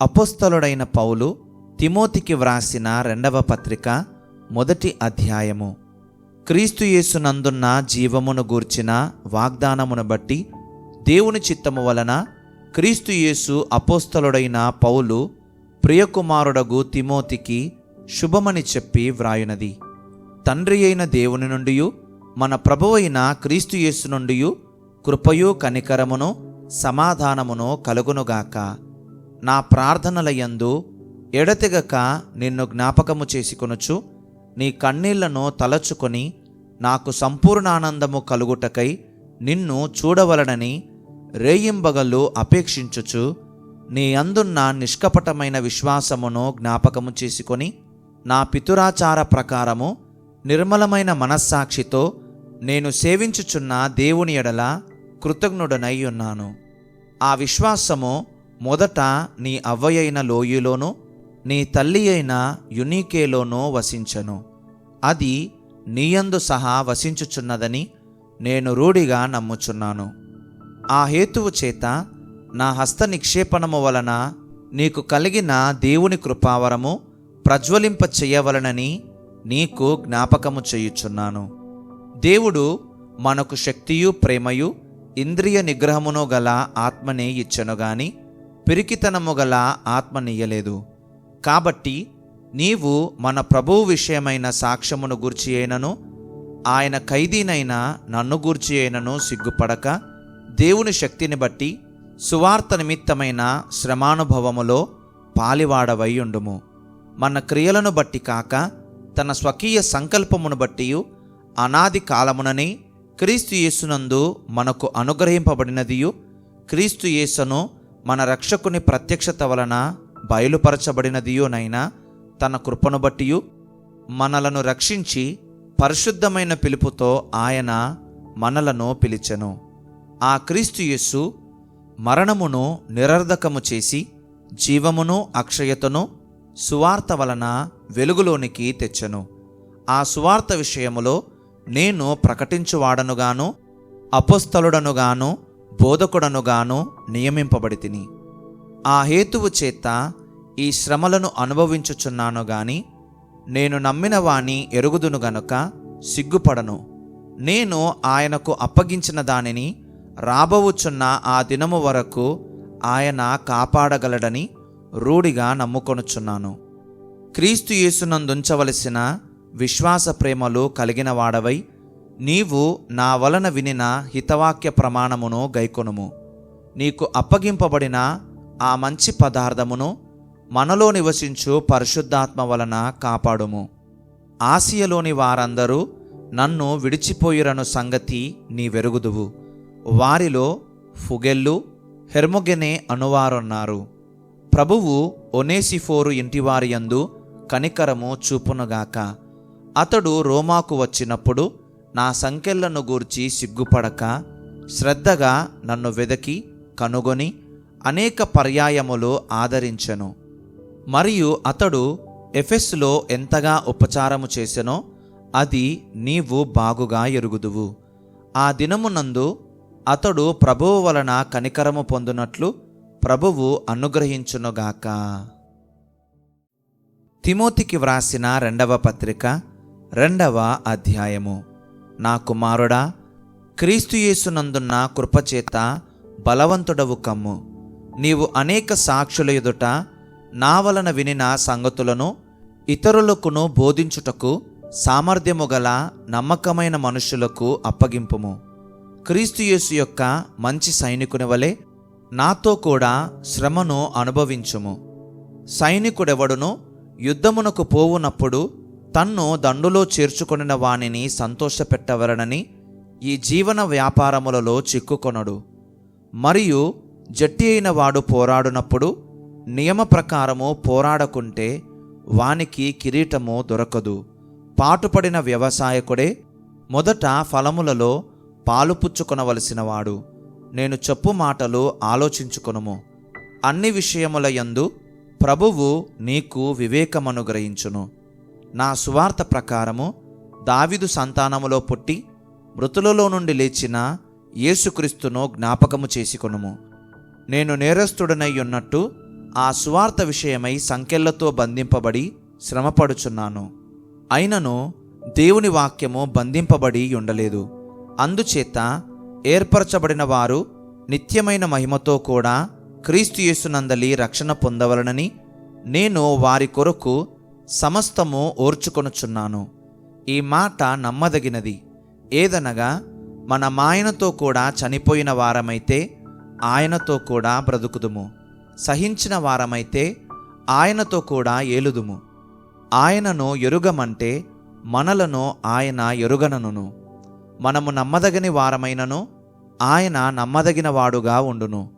అపోస్తలుడైన పౌలు తిమోతికి వ్రాసిన రెండవ పత్రిక మొదటి అధ్యాయము. క్రీస్తుయేసునందున్న జీవమును గూర్చిన వాగ్దానమును బట్టి దేవుని చిత్తము వలన క్రీస్తుయేసు అపోస్తలుడైన పౌలు ప్రియకుమారుడగు తిమోతికి శుభమని చెప్పి వ్రాయునది. తండ్రి అయిన దేవుని నుండి మన ప్రభువైన క్రీస్తుయేసు నుండి కృపయు కనికరమును సమాధానమును కలుగునుగాక. నా ప్రార్థనల యందు ఎడతెగక నిన్ను జ్ఞాపకము చేసుకొనుచు నీ కన్నీళ్ళను తలచుకొని నాకు సంపూర్ణానందము కలుగుటకై నిన్ను చూడవలనని రేయింబగళ్ళు అపేక్షించుచు నీ అందున్న నిష్కపటమైన విశ్వాసమును జ్ఞాపకము చేసుకొని నా పితురాచార ప్రకారము నిర్మలమైన మనస్సాక్షితో నేను సేవించుచున్న దేవుని ఎడల కృతజ్ఞుడనై ఉన్నాను. ఆ విశ్వాసము మొదట నీ అవ్వయైన లోయులోనూ నీ తల్లి అయిన యునీకేలోనూ వసించను. అది నీయందు సహా వసించుచున్నదని నేను రూఢిగా నమ్ముచున్నాను. ఆ హేతువు చేత నా హస్త నిక్షేపణము వలన నీకు కలిగిన దేవుని కృపావరము ప్రజ్వలింప చెయ్యవలనని నీకు జ్ఞాపకము చేయుచున్నాను. దేవుడు మనకు శక్తియు ప్రేమయు ఇంద్రియ నిగ్రహమును గల ఆత్మనే ఇచ్చెను గాని పిరికితనము గల ఆత్మనియ్యలేదు కాబట్టి నీవు మన ప్రభువు విషయమైన సాక్ష్యమును గూర్చి అయినను ఆయన ఖైదీనైన నన్ను గూర్చి అయినను సిగ్గుపడక దేవుని శక్తిని బట్టి సువార్త నిమిత్తమైన శ్రమానుభవములో పాలివాడవైయుండుము. మన క్రియలను బట్టి కాక తన స్వకీయ సంకల్పమును బట్టి అనాది కాలమునని క్రీస్తు యేసునందు మనకు అనుగ్రహింపబడినదియు క్రీస్తు యేసును మన రక్షకుని ప్రత్యక్షత వలన బయలుపరచబడినదియోనైనా తన కృపను బట్టియు మనలను రక్షించి పరిశుద్ధమైన పిలుపుతో ఆయన మనలను పిలిచెను. ఆ క్రీస్తు మరణమును నిరర్ధకము చేసి జీవమును అక్షయతను సువార్త వలన వెలుగులోనికి తెచ్చెను. ఆ సువార్త విషయములో నేను ప్రకటించువాడనుగాను అపస్థలుడనుగాను బోధకుడనుగాను నియమింపబడి తిని ఆ హేతువు చేత ఈ శ్రమలను అనుభవించుచున్నాను గాని నేను నమ్మిన వాణ్ణి ఎరుగుదును గనుక సిగ్గుపడను. నేను ఆయనకు అప్పగించిన దానిని రాబోవుచున్న ఆ దినము వరకు ఆయన కాపాడగలడని రూఢిగా నమ్ముకొనుచున్నాను. క్రీస్తు యేసునందుంచవలసిన విశ్వాస ప్రేమలు కలిగిన వాడవై నీవు నా వలన వినిన హితవాక్య ప్రమాణమును గైకొనుము. నీకు అప్పగింపబడిన ఆ మంచి పదార్థమును మనలో నివసించు పరిశుద్ధాత్మ వలన కాపాడుము. ఆసియలోని వారందరూ నన్ను విడిచిపోయిరను సంగతి నీ వెరుగుదువు వారిలో ఫుగెల్లు హెర్మొగెనే అనువారున్నారు. ప్రభువు ఒనేసిఫోరు ఇంటివారి యందు కనికరము చూపునుగాక. అతడు రోమాకు వచ్చినప్పుడు నా సంఖ్యలను గూర్చి సిగ్గుపడక శ్రద్ధగా నన్ను వెదకి కనుగొని అనేక పర్యాయములు ఆదరించెను. మరియు అతడు ఎఫెస్లో ఎంతగా ఉపచారము చేసెనో అది నీవు బాగుగా ఎరుగుదువు. ఆ దినమునందు అతడు ప్రభువు వలన కనికరము పొందునట్లు ప్రభువు అనుగ్రహించునుగాక తిమోతికి వ్రాసిన రెండవ పత్రిక రెండవ అధ్యాయము. నా కుమారుడా క్రీస్తు యేసునందున్న కృపచేత బలవంతుడవు కమ్ము. నీవు అనేక సాక్షుల ఎదుట నా వలన వినిన సంగతులను ఇతరులకును బోధించుటకు సామర్థ్యము గల నమ్మకమైన మనుషులకు అప్పగింపుము. క్రీస్తుయేసు యొక్క మంచి సైనికుని వలె నాతో కూడా శ్రమను అనుభవించుము. సైనికుడెవడును యుద్ధమునకు పోవునప్పుడు తన్ను దండులో చేర్చుకొనిన వానిని సంతోషపెట్టవలనని ఈ జీవన వ్యాపారములలో చిక్కుకొనడు. మరియు జట్టి అయిన వాడు పోరాడునప్పుడు నియమ ప్రకారము పోరాడకుంటే వానికి కిరీటము దొరకదు. పాటుపడిన వ్యవసాయకుడే మొదట ఫలములలో పాలు పుచ్చుకొనవలసినవాడు. నేను చెప్పు మాటలు ఆలోచించుకొనుము. అన్ని విషయముల యందు ప్రభువు నీకు వివేకమనుగ్రహించును. నా సువార్త ప్రకారము దావిదు సంతానములో పుట్టి మృతులలో నుండి లేచిన యేసుక్రీస్తును జ్ఞాపకము చేసుకొనుము. నేను నేరస్తుడనై ఉన్నట్టు ఆ సువార్త విషయమై సంఖ్యలతో బంధింపబడి శ్రమపడుచున్నాను. అయినను దేవుని వాక్యము బంధింపబడి ఉండలేదు. అందుచేత ఏర్పరచబడిన వారు నిత్యమైన మహిమతో కూడా క్రీస్తు యేసునందలి రక్షణ పొందవలనని నేను వారి కొరకు సమస్తము ఓర్చుకొనుచున్నాను. ఈ మాట నమ్మదగినది. ఏదనగా మన మాయనతో కూడా చనిపోయిన వారమైతే ఆయనతో కూడా బ్రతుకుదుము. సహించిన వారమైతే ఆయనతో కూడా ఏలుదుము. ఆయనను ఎరుగమంటే మనలను ఆయన ఎరుగనను మనము నమ్మదగని వారమైనను ఆయన నమ్మదగిన వాడుగా ఉండును.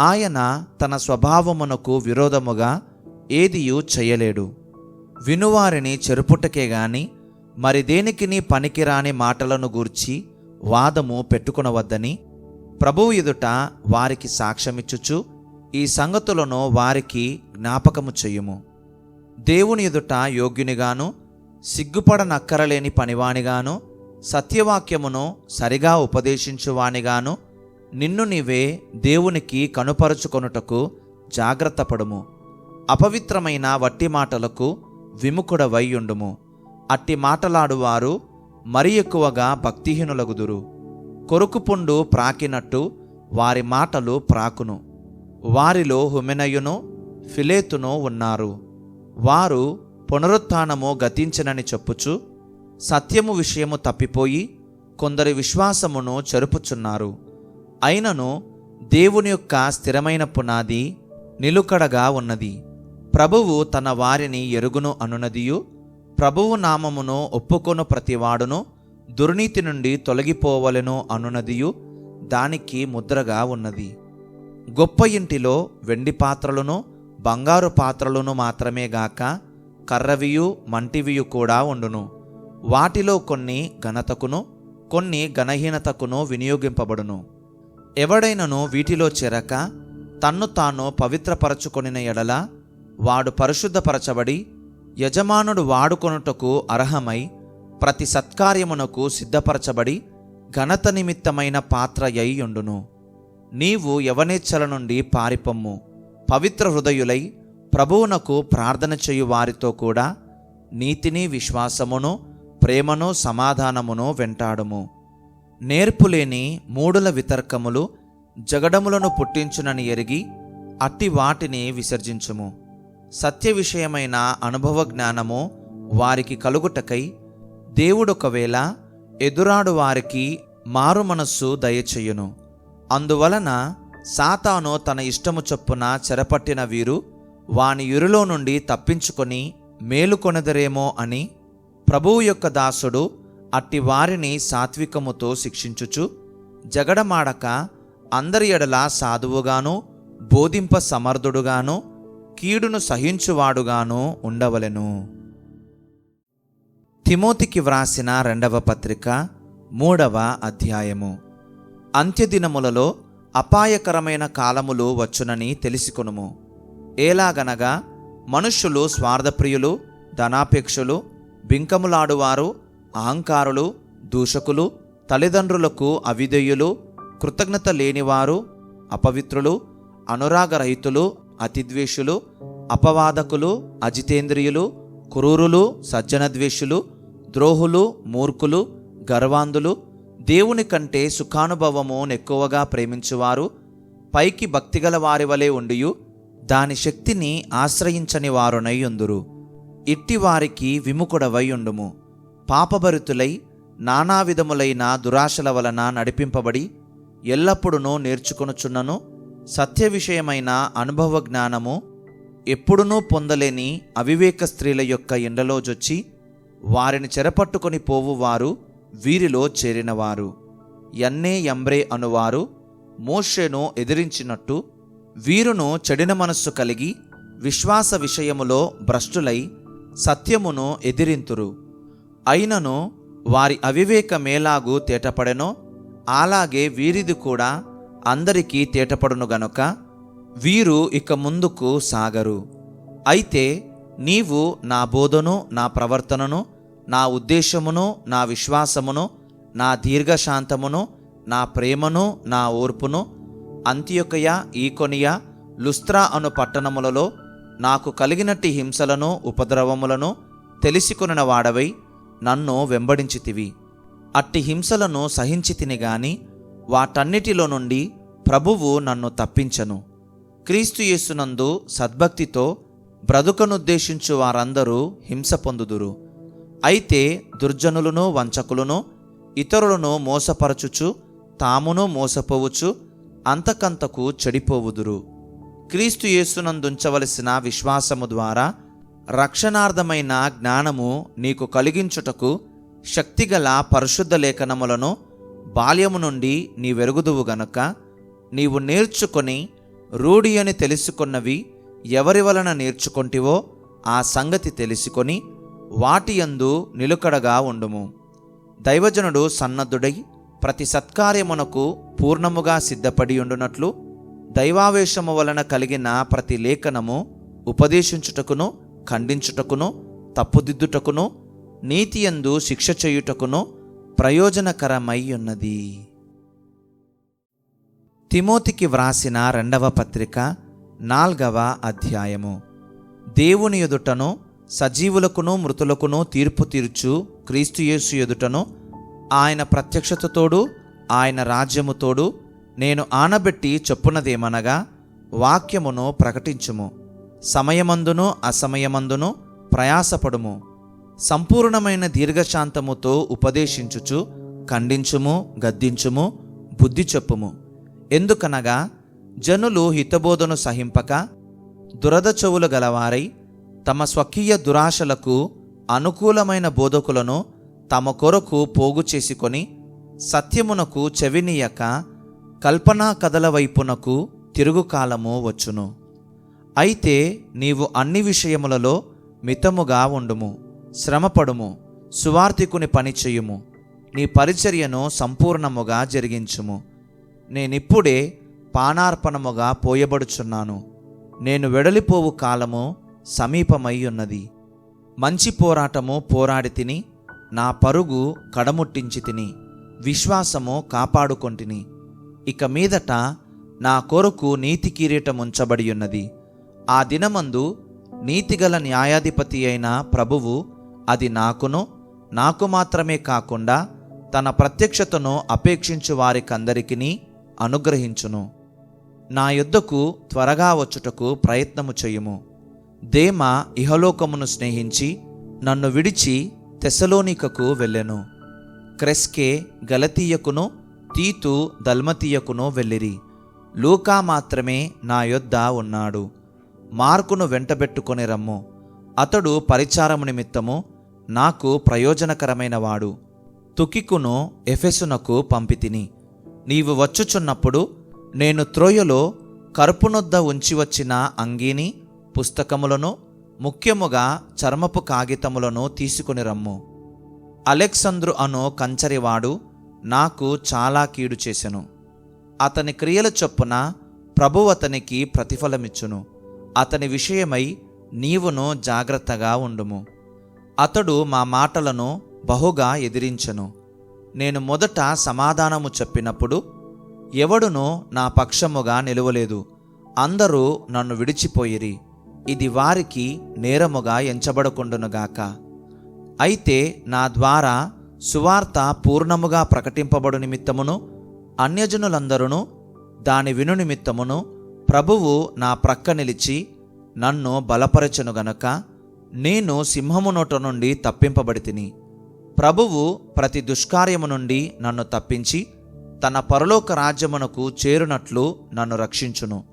ఆయన తన స్వభావమునకు విరోధముగా ఏదియూ చేయలేడు. వినువారిని చెరుపుటకే గాని మరి దేనికిని పనికిరాని మాటలను గూర్చి వాదము పెట్టుకునవద్దని ప్రభువు ఎదుట వారికి సాక్ష్యమిచ్చుచు ఈ సంగతులను వారికి జ్ఞాపకము చెయ్యుము దేవుని ఎదుట యోగ్యునిగాను సిగ్గుపడనక్కరలేని పనివానిగాను సత్యవాక్యమును సరిగా ఉపదేశించువానిగాను నిన్ను నీవే దేవునికి కనుపరుచుకొనుటకు జాగ్రత్తపడుము. అపవిత్రమైన వట్టి మాటలకు విముఖుడవై అట్టి మాటలాడువారు మరి ఎక్కువగా భక్తిహీనులగుదురు. కొరుకుపుండు ప్రాకినట్టు వారి మాటలు ప్రాకును. వారిలో హుమెనయును ఫిలేతును ఉన్నారు. వారు పునరుత్నము గతించనని చెప్పుచు సత్యము విషయము తప్పిపోయి కొందరి విశ్వాసమును చెరుపుచున్నారు. అయినను దేవుని యొక్క స్థిరమైన పునాది నిలుకడగా ఉన్నది. ప్రభువు తన వారిని ఎరుగును అనునదియు ప్రభువు నామమును ఒప్పుకొను ప్రతివాడును దుర్నీతి నుండి తొలగిపోవలెను అనునదియు దానికి ముద్రగా ఉన్నది. గొప్ప ఇంటిలో వెండి పాత్రలను బంగారు పాత్రలను మాత్రమే గాక కర్రవియు మంటివియు కూడా ఉండును. వాటిలో కొన్ని ఘనతకును కొన్ని ఘనహీనతకును వినియోగింపబడును. ఎవడైనను వీటిలో చేరక తన్ను తాను పవిత్రపరచుకొనిన ఎడల వాడు పరిశుద్ధపరచబడి యజమానుడు వాడుకొనుటకు అర్హమై ప్రతి సత్కార్యమునకు సిద్ధపరచబడి ఘనత నిమిత్తమైన పాత్ర ఉండును నీవు యవనేచ్ఛల నుండి పారిపొమ్ము. పవిత్ర హృదయులై ప్రభువునకు ప్రార్థన చేయు వారితో కూడా నీతిని విశ్వాసమును ప్రేమను సమాధానమును వెంటాడుము. నేర్పులేని మూడుల వితర్కములు జగడములను పుట్టించునని ఎరిగి అట్టి వాటిని విసర్జించుము. సత్య విషయమైన అనుభవ జ్ఞానము వారికి కలుగుటకై దేవుడొకవేళ ఎదురాడు వారికి మారు మనస్సు దయచేయును. అందువలన సాతాను తన ఇష్టము చొప్పున చెరపట్టిన వీరు వాని ఇరులో నుండి తప్పించుకొని మేలుకొనదరేమో అని ప్రభువు యొక్క దాసుడు అట్టి వారిని సాత్వికముతో శిక్షించుచు జగడమాడక అందరి ఎడల సాధువుగాను బోధింప సమర్థుడుగాను కీడును సహించువాడుగాను ఉండవలెను. తిమోతికి వ్రాసిన రెండవ పత్రిక మూడవ అధ్యాయము. అంత్యదినములలో అపాయకరమైన కాలములు వచ్చునని తెలుసుకొనుము. ఏలాగనగా మనుష్యులు స్వార్థప్రియులు ధనాపేక్షులు బింకములాడువారు అహంకారులు దూషకులు తల్లిదండ్రులకు అవిధేయులు కృతజ్ఞత లేనివారు అపవిత్రులు అనురాగరహితులు అతిద్వేషులు అపవాదకులు అజితేంద్రియులు క్రూరులు సజ్జనద్వేషులు ద్రోహులు మూర్ఖులు గర్వాంధులు దేవుని కంటే సుఖానుభవము నెక్కువగా ప్రేమించువారు పైకి భక్తిగల వారి వలె ఉండియు దాని శక్తిని ఆశ్రయించని వారునై ఉందురు. ఇట్టి వారికి విముకుడవై ఉండుము. పాపభరితులై నానా విధములైన దురాశల వలన నడిపింపబడి ఎల్లప్పుడూ నేర్చుకొనుచున్నను సత్య విషయమైన అనుభవ జ్ఞానము ఎప్పుడునూ పొందలేని అవివేక స్త్రీల యొక్క ఎండలో జొచ్చి వారిని చెరపట్టుకొని పోవువారు వీరిలో చేరినవారు. ఎన్నే ఎంబ్రే అనువారు మోషేను ఎదిరించినట్టు వీరును చెడిన మనస్సు కలిగి విశ్వాస విషయములో భ్రష్టులై సత్యమును ఎదిరింతురు. అయినను వారి అవివేక మేలాగు తేటపడెనో అలాగే వీరిది కూడా అందరికీ తేటపడును గనుక వీరు ఇక ముందుకు సాగరు. అయితే నీవు నా బోధను నా ప్రవర్తనను నా ఉద్దేశమును నా విశ్వాసమును నా దీర్ఘశాంతమును నా ప్రేమను నా ఓర్పును అంత్యొకయ ఈకొనియ లుస్త్రా అను పట్టణములలో నాకు కలిగినట్టి హింసలను ఉపద్రవములను తెలిసికొనిన వాడవై నన్ను వెంబడించితివి. అట్టి హింసలను సహించితిని గాని వాటన్నిటిలో నుండి ప్రభువు నన్ను తప్పించను. క్రీస్తు యేసునందు సద్భక్తితో బ్రతుకనుద్దేశించు వారందరూ హింస పొందుదురు. అయితే దుర్జనులను వంచకులను ఇతరులను మోసపరచుచు తామును మోసపోవచ్చు అంతకంతకు చెడిపోవుదురు. క్రీస్తు యేసునందుంచవలసిన విశ్వాసము ద్వారా రక్షణార్థమైన జ్ఞానము నీకు కలిగించుటకు శక్తిగల పరిశుద్ధ లేఖనములను బాల్యము నుండి నీ వెరుగుదువు గనుక నీవు నేర్చుకొని రూఢి అని తెలుసుకున్నవి ఎవరి వలన నేర్చుకొంటివో ఆ సంగతి తెలుసుకొని వాటి యందు నిలుకడగా ఉండుము. దైవజనుడు సన్నద్ధుడై ప్రతి సత్కార్యమునకు పూర్ణముగా సిద్ధపడి ఉండునట్లు దైవావేశము వలన కలిగిన ప్రతి లేఖనము ఉపదేశించుటకును ఖండించుటకును తప్పుదిద్దుటకును నీతియందు శిక్ష చేయుటకును ప్రయోజనకరమై ఉన్నది తిమోతికి వ్రాసిన రెండవ పత్రిక నాల్గవ అధ్యాయము. దేవుని ఎదుటను సజీవులకును మృతులకును తీర్పు తీర్చు క్రీస్తుయేసు ఎదుటను ఆయన ప్రత్యక్షతతోడు ఆయన రాజ్యముతోడు నేను ఆనబెట్టి చెప్పున్నదేమనగా వాక్యమును ప్రకటించుము. సమయమందును అసమయమందును ప్రయాసపడుము. సంపూర్ణమైన దీర్ఘశాంతముతో ఉపదేశించుచు ఖండించుము గద్దించుము బుద్ధి చెప్పుము. ఎందుకనగా జనులు హితబోధను సహింపక దురద చెవులు గలవారై తమ స్వకీయ దురాశలకు అనుకూలమైన బోధకులను తమ కొరకు పోగు చేసుకొని సత్యమునకు చెవినీయక కల్పనా కథల వైపునకు తిరుగుకాలము వచ్చును. అయితే నీవు అన్ని విషయములలో మితముగా ఉండుము. శ్రమపడుము సువార్థికుని పని చేయుము. నీ పరిచర్యను సంపూర్ణముగా జరిగించుము. నేనిప్పుడే పానార్పణముగా పోయబడుచున్నాను. నేను వెడలిపోవు కాలము సమీపమై ఉన్నది మంచి పోరాటము పోరాడి తిని నా పరుగు కడముట్టించి తిని విశ్వాసము కాపాడుకొంటిని. ఇక మీదట నా కొరకు నీతి కిరీటం ఉంచబడి ఉన్నది ఆ దినమందు నీతిగల న్యాయాధిపతి అయిన ప్రభువు అది నాకును నాకు మాత్రమే కాకుండా తన ప్రత్యక్షతను అపేక్షించు వారికందరికీ అనుగ్రహించును. నా యొద్దకు త్వరగా వచ్చుటకు ప్రయత్నము చేయుము. దేమ ఇహలోకమును స్నేహించి నన్ను విడిచి తెసలోనికకు వెళ్ళెను. క్రెస్కే గలతీయకును తీతు దల్మతీయకును వెళ్ళిరి. లూకా మాత్రమే నా యొద్ద ఉన్నాడు. మార్కును వెంటబెట్టుకొని రమ్ము. అతడు పరిచారము నిమిత్తము నాకు ప్రయోజనకరమైన వాడు. తుకికును ఎఫెసునకు పంపితిని. నీవు వచ్చుచున్నప్పుడు నేను త్రోయలో కరుపునొద్ద ఉంచి వచ్చిన అంగీని పుస్తకములను ముఖ్యముగా చర్మపు కాగితములను తీసుకుని రమ్ము. అలెక్సంద్రు అను కంచరివాడు నాకు చాలా కీడు చేసెను. అతని క్రియల చొప్పున ప్రభు అతనికి ప్రతిఫలమిచ్చును. అతని విషయమై నీవును జాగ్రత్తగా ఉండుము. అతడు మా మాటలను బహుగా ఎదిరించెను. నేను మొదట సమాధానము చెప్పినప్పుడు ఎవడునూ నా పక్షముగా నిలువలేదు. అందరూ నన్ను విడిచిపోయిరి. ఇది వారికి నేరముగా ఎంచబడకుండునుగాక అయితే నా ద్వారా సువార్త పూర్ణముగా ప్రకటింపబడు నిమిత్తమును అన్యజనులందరూ దాని విను నిమిత్తమును ప్రభువు నా ప్రక్క నిలిచి నన్ను బలపరచను గనక నేను సింహము నోట నుండి తప్పింపబడి తిని ప్రభువు ప్రతి దుష్కార్యము నుండి నన్ను తప్పించి తన పరలోక రాజ్యమునకు చేరునట్లు నన్ను రక్షించును.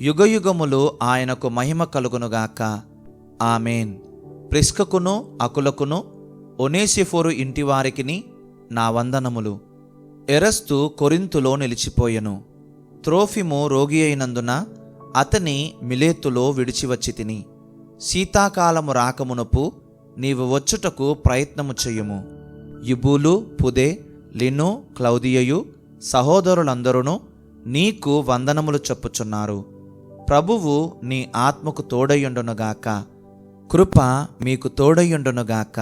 యుగయుగములు ఆయనకు మహిమ కలుగునుగాక. ఆమెన్. ప్రిస్కకును అకులకును ఒనేసిఫోరు ఇంటివారికిని నా వందనములు. ఎరస్తు కొరింతులో నిలిచిపోయెను. త్రోఫిము రోగి అయినందున అతని మిలేతులో విడిచివచ్చి తిని శీతాకాలము రాకమునపు నీవు వచ్చుటకు ప్రయత్నము చెయ్యుము యుబూలు పుదే లిను క్లౌదియయు సహోదరులందరూ నీకు వందనములు చెప్పుచున్నారు. ప్రభువు నీ ఆత్మకు తోడయుండునుగాక కృప మీకు తోడయుండునుగాక